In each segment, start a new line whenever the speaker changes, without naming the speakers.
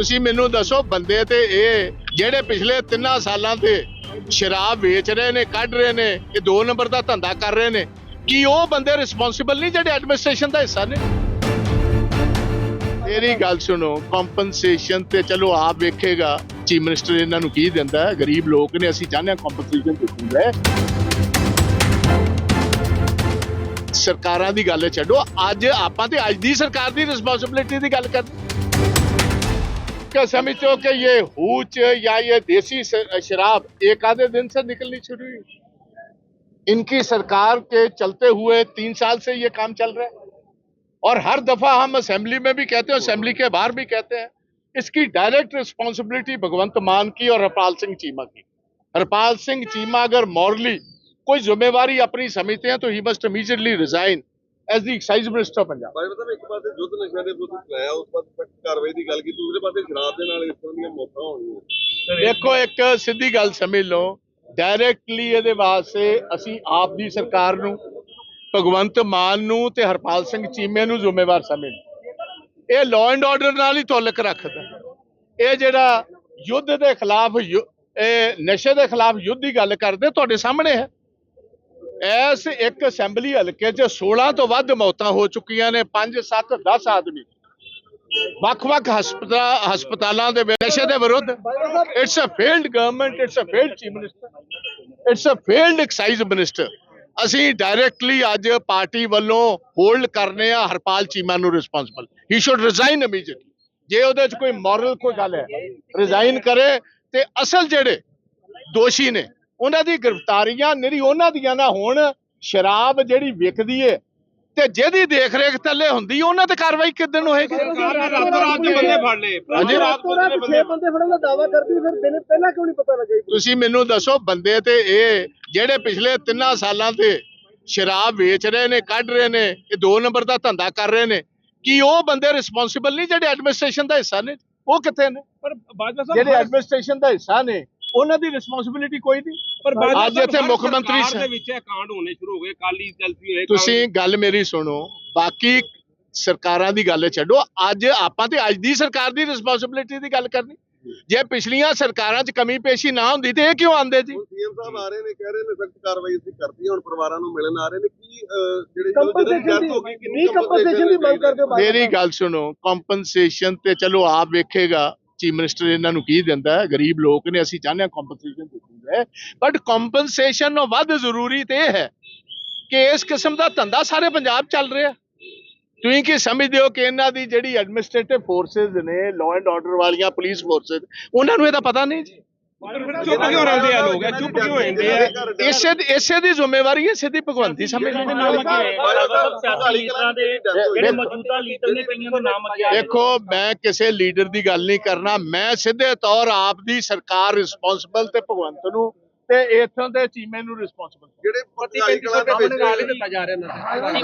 ਤੁਸੀਂ ਮੈਨੂੰ ਦੱਸੋ ਬੰਦੇ ਤੇ ਇਹ ਜਿਹੜੇ ਪਿਛਲੇ ਤਿੰਨਾਂ ਸਾਲਾਂ ਤੇ ਸ਼ਰਾਬ ਵੇਚ ਰਹੇ ਨੇ, ਕੱਢ ਰਹੇ ਨੇ, ਇਹ ਦੋ ਨੰਬਰ ਦਾ ਧੰਦਾ ਕਰ ਰਹੇ ਨੇ, ਕੀ ਉਹ ਬੰਦੇ ਰਿਸਪੌਂਸਿਬਲ ਨਹੀਂ ਜਿਹੜੇ ਐਡਮਿਨਿਸਟ੍ਰੇਸ਼ਨ ਦਾ ਹਿੱਸਾ ਨੇ? ਮੇਰੀ ਗੱਲ ਸੁਣੋ ਕੰਪਨਸੇਸ਼ਨ ਤੇ ਚਲੋ ਆਪ ਵੇਖੇਗਾ ਚੀਫ ਮਿਨਿਸਟਰ ਇਹਨਾਂ ਨੂੰ ਕੀ ਦਿੰਦਾ ਹੈ, ਗਰੀਬ ਲੋਕ ਨੇ, ਅਸੀਂ ਚਾਹੁੰਦੇ ਹਾਂ ਕੰਪਨਸੇਸ਼ਨ ਤੇ ਸਰਕਾਰਾਂ ਦੀ ਗੱਲ ਛੱਡੋ, ਅੱਜ ਆਪਾਂ ਤੇ ਅੱਜ ਦੀ ਸਰਕਾਰ ਦੀ ਰਿਸਪੌਂਸਿਬਿਲਿਟੀ ਦੀ ਗੱਲ ਕਰਦੇ। क्या समझते हो कि ये हूच या ये देसी शराब एक आधे दिन से निकलनी शुरू हुई। इनकी सरकार के चलते हुए तीन साल से ये काम चल रहा है। और हर दफ़ा हम असेंबली में भी कहते हैं, असेंबली के बाहर भी कहते हैं, इसकी डायरेक्ट रिस्पॉन्सिबिलिटी भगवंत मान की और हरपाल सिंह चीमा की। हरपाल सिंह चीमा अगर मॉरली कोई जिम्मेवारी अपनी समझते हैं तो ही must immediately resign as the excise minister Punjab.
ਬਾਈ ਸਾਹਿਬ ਇੱਕ ਪਾਸੇ ਯੁੱਧ ਨਸ਼ਿਆਂ ਦੇ ਵਿਰੁੱਧ ਚਲਾਇਆ ਉਸ ਪਾਸੇ ਕਾਰਵਾਈ ਦੀ ਗੱਲ ਕੀਤੀ ਦੂਸਰੇ ਪਾਸੇ ਸ਼ਰਾਬ ਦੇ ਨਾਲ ਇਸ ਤਰ੍ਹਾਂ ਦੀਆਂ ਮੌਤਾਂ ਹੋਣੀਆਂ।
ਦੇਖੋ ਇੱਕ ਸਿੱਧੀ ਗੱਲ ਸਮਝ ਲਓ ਡਾਇਰੈਕਟਲੀ ਇਹਦੇ ਵਾਸਤੇ ਅਸੀਂ ਆਪ ਦੀ ਸਰਕਾਰ ਨੂੰ ਭਗਵੰਤ ਮਾਨ ਨੂੰ ਤੇ ਹਰਪਾਲ ਸਿੰਘ ਚੀਮੇ ਨੂੰ ਜ਼ਿੰਮੇਵਾਰ ਸਮਝ ਇਹ ਲਾਅ ਐਂਡ ਆਰਡਰ ਨਾਲ ਹੀ ਤਾਲੁਕ ਰੱਖਦਾ। ਇਹ ਜਿਹੜਾ ਯੁੱਧ ਦੇ ਖਿਲਾਫ ਇਹ ਨਸ਼ੇ ਦੇ ਖਿਲਾਫ ਯੁੱਧ ਦੀ ਗੱਲ ਕਰਦੇ ਤੁਹਾਡੇ ਸਾਹਮਣੇ ਹੈ। ਇਸ ਇੱਕ ਅਸੈਂਬਲੀ ਹਲਕੇ 'ਚ 16 ਤੋਂ ਵੱਧ ਮੌਤਾਂ ਹੋ ਚੁੱਕੀਆਂ ਨੇ 5 7 10 ਆਦਮੀ। ਵੱਖ-ਵੱਖ ਹਸਪਤਾਲ ਹਸਪਤਾਲਾਂ ਦੇ ਨਸ਼ੇ ਦੇ ਵਿਰੁੱਧ it's a failed government it's a failed chief minister it's a failed excise minister ਅਸੀਂ ਡਾਇਰੈਕਟਲੀ ਅੱਜ ਪਾਰਟੀ ਵੱਲੋਂ ਹੋਲਡ ਕਰਨੇ ਆ ਹਰਪਾਲ ਚੀਮਾ ਨੂੰ responsible he should resign immediately ਜੇ ਉਹਦੇ 'ਚ ਕੋਈ ਮੋਰਲ ਕੋਈ ਗੱਲ ਹੈ ਰਿਜ਼ਾਈਨ ਕਰੇ ਤੇ ਅਸਲ ਜਿਹੜੇ ਦੋਸ਼ੀ ਨੇ ਉਹਨਾਂ ਦੀ ਗ੍ਰਿਫਤਾਰੀਆਂ ਨਿਰੀ ਉਹਨਾਂ ਦੀਆਂ ਨਾ ਹੋਣ ਸ਼ਰਾਬ ਜਿਹੜੀ ਵਿਕਦੀ ਏ ਤੇ ਜਿਹਦੀ ਦੇਖ ਰੇਖ ਥੱਲੇ ਹੁੰਦੀ ਉਹਨਾਂ ਤੇ ਕਾਰਵਾਈ ਕਿਦਨ ਹੋਏਗੀ?
ਬੰਦੇ ਫੜ ਲਏ।
ਹਾਂਜੀ।
ਰਾਤੋਂ ਰਾਤ ਛੇ ਬੰਦੇ ਫੜਨ ਦਾ ਦਾਵਾ ਕਰਦੀ ਫਿਰ ਦਿਨ ਪਹਿਲਾਂ ਕਿਉਂ ਨਹੀਂ ਪਤਾ ਲੱਗਾ ਜੀ?
ਤੁਸੀਂ ਮੈਨੂੰ ਦੱਸੋ ਬੰਦੇ ਤੇ ਇਹ ਜਿਹੜੇ ਪਿਛਲੇ ਤਿੰਨਾਂ ਸਾਲਾਂ ਤੇ ਸ਼ਰਾਬ ਵੇਚ ਰਹੇ ਨੇ ਕੱਢ ਰਹੇ ਨੇ ਇਹ ਦੋ ਨੰਬਰ ਦਾ ਧੰਦਾ ਕਰ ਰਹੇ ਨੇ ਕੀ ਉਹ ਬੰਦੇ ਰਿਸਪੌਂਸਿਬਲ ਨਹੀਂ ਜਿਹੜੇ ਐਡਮਿਨਿਸਟ੍ਰੇਸ਼ਨ ਦਾ ਹਿੱਸਾ ਨੇ? ਉਹ ਕਿੱਥੇ ਨੇ?
ਪਰ ਬਾਜਵਾ ਸਾਹਿਬ
ਜਿਹੜੇ ਐਡਮਿਨਿਸਟ੍ਰੇਸ਼ਨ ਦਾ ਹਿੱਸਾ ਨੇ ਉਹਨਾਂ ਦੀ ਰਿਸਪੌਂਸਿਬਿਲਿਟੀ ਕੋਈ ਨਹੀਂ।
ਪਰ
ਅੱਜ ਇੱਥੇ ਮੁੱਖ ਮੰਤਰੀ
ਸਰਕਾਰ ਦੇ ਵਿੱਚ ਇਹ ਕਾਂਡ ਹੋਣੇ ਸ਼ੁਰੂ ਹੋ ਗਏ ਕਾਲੀ ਚਲਦੀ ਹੋਏ
ਤੁਸੀਂ ਗੱਲ ਮੇਰੀ ਸੁਣੋ ਬਾਕੀ ਸਰਕਾਰਾਂ ਦੀ ਗੱਲ ਛੱਡੋ ਅੱਜ ਆਪਾਂ ਤੇ ਅੱਜ ਦੀ ਸਰਕਾਰ ਦੀ ਰਿਸਪੌਂਸਿਬਿਲਿਟੀ ਦੀ ਗੱਲ ਕਰਨੀ। ਜੇ ਪਿਛਲੀਆਂ ਸਰਕਾਰਾਂ 'ਚ ਕਮੀ ਪੇਸ਼ੀ ਨਾ ਹੁੰਦੀ ਤੇ ਇਹ ਕਿਉਂ ਆਂਦੇ ਜੀ?
ਸੀਐਮ ਸਾਹਿਬ ਆ ਰਹੇ ਨੇ ਕਹਿ ਰਹੇ ਨੇ ਸਖਤ ਕਾਰਵਾਈ ਅਸੀਂ ਕਰਦੀ ਹਾਂ ਹੁਣ ਪਰਿਵਾਰਾਂ ਨੂੰ ਮਿਲਣ ਆ ਰਹੇ ਨੇ। ਕੀ ਜਿਹੜੇ
ਕੰਪਨਸੇਸ਼ਨ
death ਹੋ ਗਈ ਕਿੰਨੀ
ਕੰਪਨਸੇਸ਼ਨ ਦੀ ਮੰਗ ਕਰਦੇ ਹੋ
ਮੇਰੀ ਗੱਲ ਸੁਣੋ ਕੰਪਨਸੇਸ਼ਨ ਤੇ ਚਲੋ ਆਪ ਵੇਖੇਗਾ ਚੀਫ ਮਿਨਿਸਟਰ ਇਹਨਾਂ ਨੂੰ ਕੀ ਦਿੰਦਾ ਹੈ? ਗਰੀਬ ਲੋਕ ਨੇ, ਅਸੀਂ ਚਾਹੁੰਦੇ ਹਾਂ ਕੰਪਨਸੇਸ਼ਨ ਦਿੰਦਾ ਬਟ ਕੰਪਨਸੇਸ਼ਨ ਤੋਂ ਵੱਧ ਜ਼ਰੂਰੀ ਤੇ ਇਹ ਹੈ ਕਿ ਇਸ ਕਿਸਮ ਦਾ ਧੰਦਾ ਸਾਰੇ ਪੰਜਾਬ ਚੱਲ ਰਿਹਾ ਤੁਸੀਂ ਕੀ ਸਮਝਦੇ ਹੋ ਕਿ ਇਹਨਾਂ ਦੀ ਜਿਹੜੀ ਐਡਮਿਨਿਸਟ੍ਰੇਟਿਵ ਫੋਰਸਸ ਨੇ ਲਾਅ ਐਂਡ ਆਰਡਰ ਵਾਲੀਆਂ ਪੁਲਿਸ ਫੋਰਸਸ ਉਹਨਾਂ ਨੂੰ ਇਹਦਾ ਪਤਾ ਨਹੀਂ ਜੀ?
ਚੁੱਪ ਕਿਉਂ ਰਹਿੰਦੇ ਆ ਲੋਕ? ਇਹ ਚੁੱਪ ਕਿਉਂ ਹੋ ਜਾਂਦੇ ਆ?
ਇਸੇ ਦੀ- ਇਸੇ ਦੀ ਜ਼ਿੰਮੇਵਾਰੀ ਹੈ ਸਿੱਧੀ ਭਗਵੰਤੀ ਸਮਝ
ਦੇ ਨਾਮ ਅੱਗੇ ਆਏ। ਸਿਆਸੀ ਲੀਡਰਾਂ ਦੇ ਜਿਹੜੇ ਮੌਜੂਦਾ ਲੀਡਰ ਨੇ ਕਈਆਂ ਦੇ ਨਾਮ ਅੱਗੇ ਆਏ।
ਦੇਖੋ ਮੈਂ ਕਿਸੇ ਲੀਡਰ ਦੀ ਗੱਲ ਨਹੀਂ ਕਰਨਾ। ਮੈਂ ਸਿੱਧੇ ਤੌਰ ਆਪ ਦੀ ਸਰਕਾਰ ਰਿਸਪੌਂਸਿਬਲ ਤੇ ਭਗਵੰਤ ਨੂੰ ਤੇ ਇਥੋਂ ਦੇ ਚੀਮੇ ਨੂੰ ਰਿਸਪੌਂਸਿਬਲ
ਜਿਹੜੇ ਪੱਤੀਕਾਲੀ ਕਲਾ ਦੇ ਵਿੱਚ
ਦਿੱਤਾ ਜਾ ਰਿਹਾ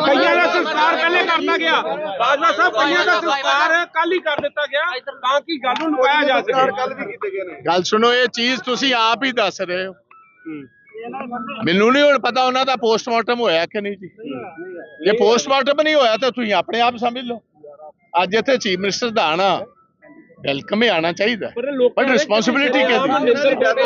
ਕਈਆਂ ਦਾ ਸੰਸਕਾਰ ਪਹਿਲੇ ਕਰਤਾ ਗਿਆ। ਬਾਜਵਾ ਸਾਹਿਬ ਕਈਆਂ ਦਾ ਸੰਸਕਾਰ ਕੱਲ ਹੀ। ਕਰ ਦਿੱਤਾ ਗਿਆ ਤਾਂ ਕਿ ਗੱਲ ਨੂੰ ਲੁਕਾਇਆ ਜਾ
ਸਰਕਾਰ
ਸਕੇ
ਕੱਲ ਵੀ ਕੀਤੇ ਗਏ ਨੇ।
ਗੱਲ ਸੁਣੋ ਇਹ ਚੀਜ਼ ਤੁਸੀਂ ਆਪ ਹੀ ਦੱਸ ਰਹੇ ਹੋ। ਮੈਨੂੰ ਨਹੀਂ ਹੁਣ ਪਤਾ ਉਹਨਾਂ ਦਾ ਪੋਸਟਮਾਰਟਮ ਹੋਇਆ ਕਿ ਨਹੀਂ ਜੀ। ਜੇ ਪੋਸਟਮਾਰਟਮ ਨਹੀਂ ਹੋਇਆ ਤਾਂ ਤੁਸੀਂ ਆਪਣੇ ਆਪ ਸਮਝ ਲਓ। ਅੱਜ ਇੱਥੇ ਚੀਫ ਮਿਨਿਸਟਰ ਦਾ ਆਣਾ ਵੈਲਕਮ ਹੀ ਆਣਾ ਚਾਹੀਦਾ।
ਪਰ
ਰਿਸਪੌਂਸਿਬਿਲਿਟੀ ਕਿਹਦੀ?